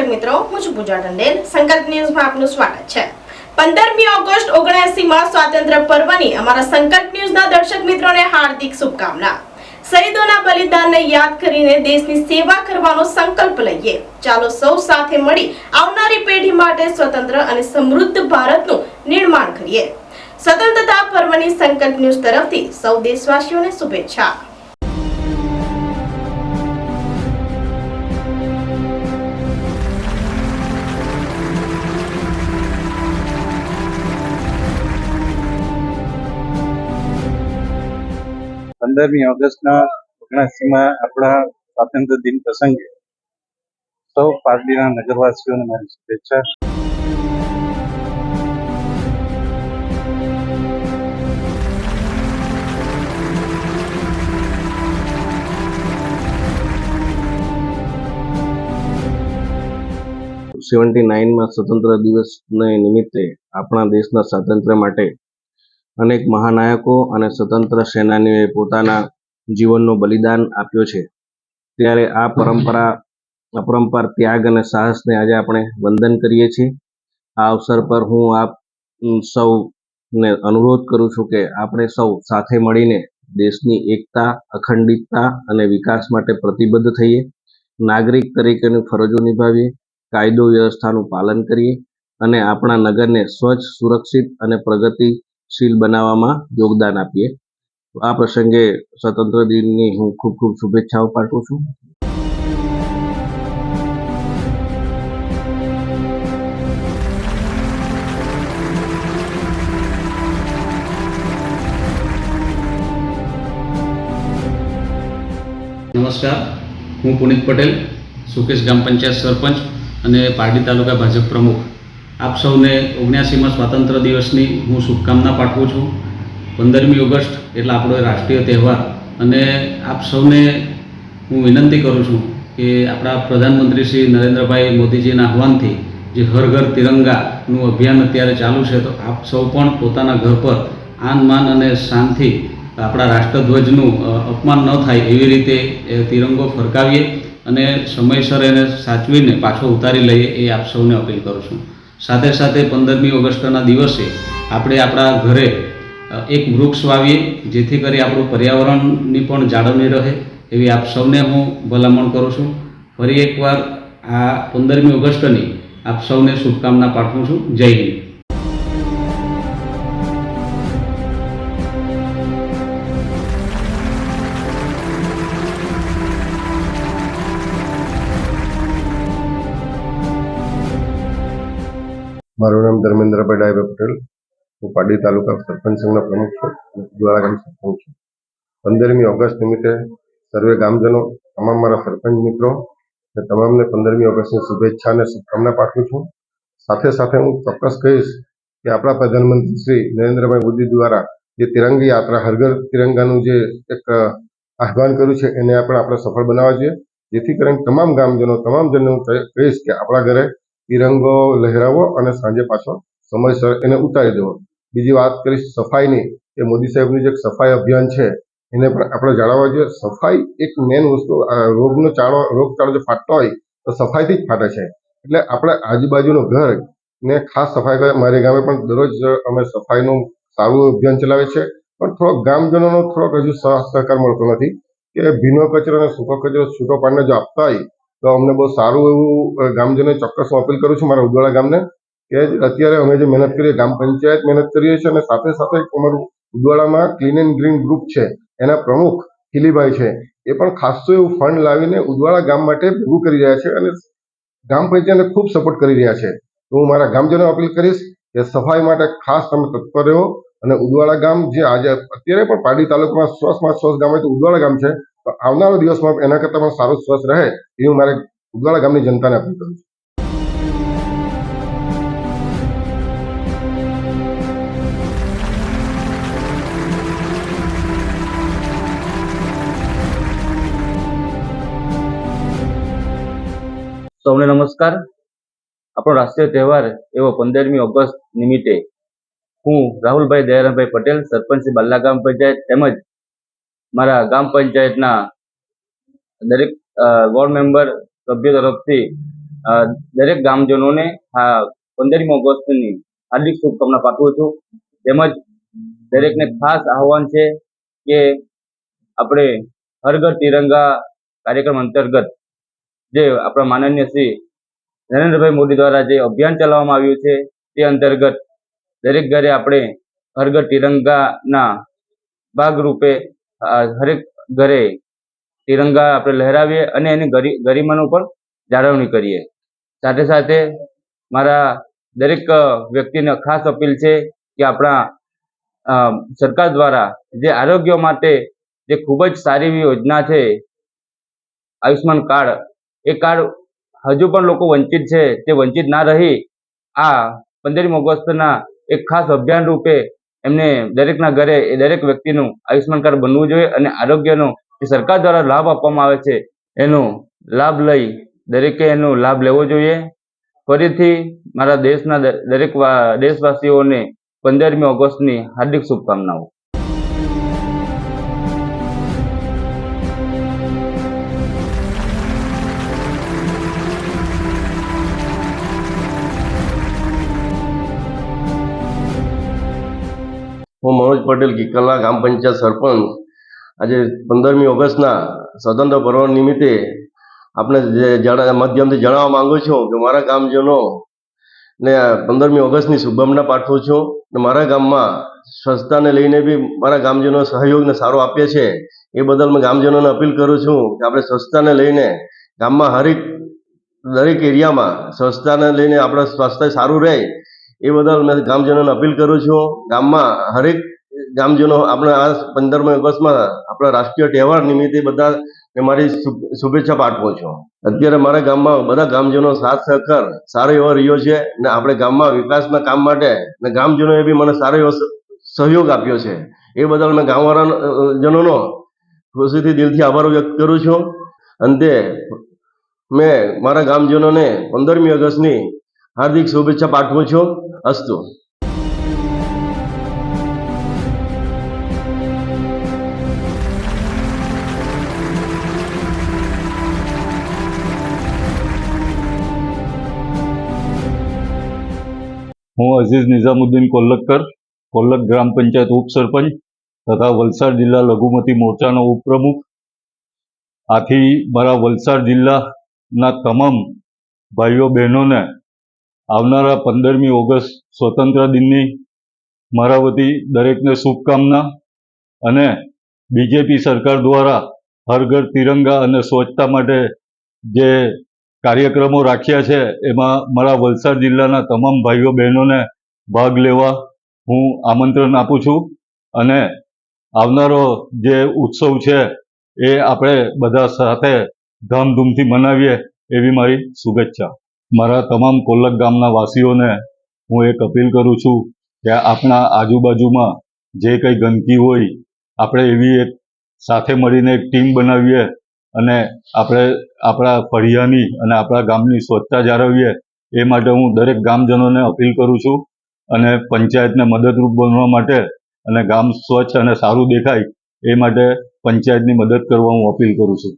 મિત્રો, હું છું પૂજા ટંડેલ. સંકલ્પ ન્યૂઝમાં આપનું સ્વાગત છે. પંદરમી ઓગસ્ટ ઓગણસી માં સ્વાતંત્ર્ય પર્વની અમારા સંકલ્પ ન્યૂઝના દર્શક મિત્રોને હાર્દિક શુભકામના. શહીદોના બલિદાનને યાદ કરીને દેશની સેવા કરવાનો સંકલ્પ લઈએ. ચાલો સૌ સાથે મળી આવનારી પેઢી માટે સ્વતંત્ર અને સમૃદ્ધ ભારતનું નિર્માણ કરીએ. સ્વતંત્રતા પર્વની સંકલ્પ ન્યૂઝ તરફથી સૌ દેશવાસીઓને શુભેચ્છા. પંદરમી ઓગસ્ટના ઓગણસીમાં આપણા સ્વાતંત્ર્ય દિન પ્રસંગે સૌ પાર્ટીના નગરવાસીઓને મારી શુભેચ્છા. સેવન્ટી નાઇનમાં સ્વતંત્ર દિવસને નિમિત્તે આપણા દેશના સ્વાતંત્ર્ય માટે અનેક મહાનાયકો અને સ્વતંત્ર સેનાનીઓએ પોતાના જીવનનું બલિદાન આપ્યો છે. ત્યારે આ પરંપરા, અપરંપાર, ત્યાગ અને સાહસને આજે આપણે વંદન કરીએ છીએ. આ અવસર પર હું આપ સૌને અનુરોધ કરું છું કે આપણે સૌ સાથે મળીને દેશની એકતા, અખંડિતતા અને વિકાસ માટે પ્રતિબદ્ધ થઈએ. નાગરિક તરીકેની ફરજો નિભાવીએ. કાયદો વ્યવસ્થાનું પાલન કરીએ. અને આપણા નગરને સ્વચ્છ, સુરક્ષિત અને પ્રગતિશીલ બનાવવામાં યોગદાન આપીએ. આ પ્રસંગે સ્વતંત્ર દિનની હું ખૂબ ખૂબ શુભેચ્છાઓ પાઠવું છું. નમસ્કાર. હું પુનિત પટેલ, સુકેશ ગ્રામ પંચાયત સરપંચ અને પારડી તાલુકા ભાજપ પ્રમુખ. આપ સૌને ઓગણ્યાસીમાં સ્વાતંત્ર્ય દિવસની હું શુભકામના પાઠવું છું. પંદરમી ઓગસ્ટ એટલે આપણો રાષ્ટ્રીય તહેવાર. અને આપ સૌને હું વિનંતી કરું છું કે આપણા પ્રધાનમંત્રી શ્રી નરેન્દ્રભાઈ મોદીજીના આહવાનથી જે હર ઘર તિરંગાનું અભિયાન અત્યારે ચાલુ છે, તો આપ સૌ પણ પોતાના ઘર પર આન માન અને શાંતિ આપણા રાષ્ટ્રધ્વજનું અપમાન ન થાય એવી રીતે, એ, તિરંગો ફરકાવીએ અને સમયસર એને સાચવીને પાછો ઉતારી લઈએ એ આપ સૌને અપીલ કરું છું. સાથે સાથે પંદરમી ઓગસ્ટના દિવસે આપણે આપણા ઘરે એક વૃક્ષ વાવીએ, જેથી કરી આપણું પર્યાવરણની પણ જાળવણી રહે. એવી આપ સૌને હું ભલામણ કરું છું. ફરી એકવાર આ પંદરમી ઓગસ્ટની આપ સૌને શુભકામના પાઠવું છું. જય હિન્દ. મારું નામ ધર્મેન્દ્રભાઈ ડાયબે પટેલ. હું પાડી તાલુકા સરપંચ સંઘના પ્રમુખ છું. દ્વારા ગામ સરપંચ છું. પંદરમી ઓગસ્ટ નિમિત્તે સર્વે ગામજનો, તમામ મારા સરપંચ મિત્રો ને તમામને પંદરમી ઓગસ્ટની શુભેચ્છા અને શુભકામના પાઠવું છું. સાથે સાથે હું ચોક્કસ કહીશ કે આપણા પ્રધાનમંત્રી શ્રી નરેન્દ્રભાઈ મોદી દ્વારા જે તિરંગી યાત્રા, હરઘર તિરંગાનું જે એક આહ્વાન કર્યું છે, એને આપણે આપણે સફળ બનાવવા જોઈએ. જેથી કરીને તમામ ગામજનો, તમામ જણને હું કહીશ કે આપણા ઘરે તિરંગો લહેરાવો અને સાંજે પાછો સમયસર એને ઉતારી દેવો. બીજી વાત કરીશ સફાઈની એ મોદી સાહેબનું જે સફાઈ અભિયાન છે, એને પણ આપણે જણાવવા જોઈએ. સફાઈ એક મેન વસ્તુ રોગનો ચાળો, રોગચાળો જે ફાટતો હોય, તો સફાઈથી જ ફાટે છે. એટલે આપણે આજુબાજુનું ઘર ને ખાસ સફાઈ કરે. મારે ગામે પણ દરરોજ અમે સફાઈનું સારું અભિયાન ચલાવે છે પણ થોડોક ગામજનોનો થોડોક હજુ સહકાર મળતો નથી, કે ભીનો કચરો અને સૂકો કચરો છૂટો પાડીને જો આપતા હોય તો અમને બહુ સારું એવું અ, ગામજનોને ચોક્કસ અપીલ કરું છું મારા ઉદવાડા ગામને કે અત્યારે અમે જે મહેનત કરીએ ગામ પંચાયત મહેનત કરીએ છીએ અને સાથે સાથે અમારું ઉદવાડામાં ક્લીન એન્ડ ગ્રીન ગ્રુપ છે. એના પ્રમુખ ખીલીભાઈ છે. એ પણ ખાસું એવું ફંડ લાવીને ઉદવાડા ગામ માટે ભેગું કરી રહ્યા છે અને ગ્રામ પંચાયતને ખૂબ સપોર્ટ કરી રહ્યા છે. તો હું મારા ગામજનો અપીલ કરીશ કે સફાઈ માટે ખાસ તમે તત્પર રહો અને ઉદવાડા ગામ જે આજે અત્યારે પણ પાડી તાલુકામાં શ્વાસમાં શ્વાસ ગામ હોય તો ઉદવાડા ગામ છે. આવનારા દિવસમાં એના કરતાં પણ સારું સ્વસ્થ રહે એ હું મારે ઉદવાડા ગામની જનતાને અપીલ કરું છું. સૌને નમસ્કાર. આપણો રાષ્ટ્રીય તહેવાર એવો પંદરમી ઓગસ્ટ નિમિત્તે હું રાહુલભાઈ દયારામભાઈ પટેલ, સરપંચ બાલ્લા ગ્રામ પંચાયત તેમજ મારા ગ્રામ પંચાયતના દરેક વોર્ડ મેમ્બર સભ્યો તરફથી દરેક ગામજનોને આ પંદરમી ઓગસ્ટની હાર્દિક શુભકામના પાઠવું છું. તેમજ દરેકને ખાસ આહવાન છે કે આપણે હર ઘર તિરંગા કાર્યક્રમ અંતર્ગત જે આપણા માનનીય શ્રી નરેન્દ્રભાઈ મોદી દ્વારા જે અભિયાન ચલાવવામાં આવ્યું છે, તે અંતર્ગત દરેક ઘરે આપણે હર ઘર તિરંગાના ભાગરૂપે હરેક ઘરે તિરંગા આપણે લહેરાવીએ અને એની ગરી, ગરિમાનું પણ જાળવણી કરીએ. સાથે સાથે મારા દરેક વ્યક્તિને ખાસ અપીલ છે કે આપણા સરકાર દ્વારા જે આરોગ્ય માટે જે ખૂબ જ સારી એવી યોજના છે આયુષ્માન કાર્ડ, એ કાર્ડ હજુ પણ લોકો વંચિત છે. તે વંચિત ના રહી આ પંદરમી ઓગસ્ટના એક ખાસ અભિયાન રૂપે એમને દરેકના ઘરે એ દરેક વ્યક્તિનું આયુષ્માન કાર્ડ બનવું જોઈએ અને આરોગ્યનો જે સરકાર દ્વારા લાભ આપવામાં આવે છે, એનો લાભ લઈ દરેકે એનો લાભ લેવો જોઈએ. ફરીથી મારા દેશના દરેક દેશવાસીઓને પંદરમી ઓગસ્ટની હાર્દિક શુભકામનાઓ. હું મનોજ પટેલ કિકલના ગ્રામ પંચાયત સરપંચ. આજે પંદરમી ઓગસ્ટના સ્વતંત્ર પર્વ નિમિત્તે આપણે માધ્યમથી જણાવવા માંગુ છું કે મારા ગામજનો ને પંદરમી ઓગસ્ટની શુભકામના પાઠવું છું ને મારા ગામમાં સ્વચ્છતાને લઈને બી મારા ગામજનો સહયોગને સારો આપે છે એ બદલ મેં ગામજનોને અપીલ કરું છું કે આપણે સ્વચ્છતાને લઈને ગામમાં હરેક દરેક એરિયામાં સ્વચ્છતાને લઈને આપણે સ્વાસ્થ્ય સારું રહે એ બદલ મેં ગામજનોને અપીલ કરું છું. ગામમાં હરેક ગામજનો આપણે આ પંદરમી ઓગસ્ટમાં આપણા રાષ્ટ્રીય તહેવાર નિમિત્તે બધા મારી શુભેચ્છા પાઠવું છું. અત્યારે મારા ગામમાં બધા ગામજનો સાથ સહકાર, સારો એવો રહ્યો છે ને આપણે ગામમાં વિકાસના કામ માટે ને ગામજનોએ બી મને સારો એવો સહયોગ આપ્યો છે. એ બદલ મેં ગામવાળા જનોનો ખુશીથી દિલથી આભાર વ્યક્ત કરું છું. અંતે મેં મારા ગામજનોને પંદરમી ઓગસ્ટની હાર્દિક શુભેચ્છા પાઠવું છું. અસ્તુ. હું અઝીઝ નિઝામુદ્દીન કોલ્લકર કોલ્લક ગ્રામ પંચાયત ઉપસરપંચ તથા વલસાડ જિલ્લા લઘુમતી મોરચાનો ઉપપ્રમુખ. આથી મારા વલસાડ જિલ્લાના તમામ ભાઈઓ બહેનોને આવનારા પંદરમી ઓગસ્ટ સ્વતંત્ર દિનની મારા વતી દરેકને શુભકામના અને બીજેપી સરકાર દ્વારા હર ઘર તિરંગા અને સ્વચ્છતા માટે જે કાર્યક્રમો રાખ્યા છે, એમાં મારા વલસાડ જિલ્લાના તમામ ભાઈઓ બહેનોને ભાગ લેવા હું આમંત્રણ આપું છું અને આવનારો જે ઉત્સવ છે, એ આપણે બધા સાથે ધામધૂમથી મનાવીએ એવી મારી શુભેચ્છા. મારા તમામ કોલ્લક ગામના વાસીઓને હું એક અપીલ કરું છું કે આપણા આજુબાજુમાં જે કંઈ ગંદકી હોય, આપણે એવી એક સાથે મળીને એક ટીમ બનાવીએ અને આપણે આપણા ફળિયાની અને આપણા ગામની સ્વચ્છતા જાળવીએ, એ માટે હું દરેક ગામજનોને અપીલ કરું છું અને પંચાયતને મદદરૂપ બનવા માટે અને ગામ સ્વચ્છ અને સારું દેખાય, એ માટે પંચાયતની મદદ કરવા હું અપીલ કરું છું.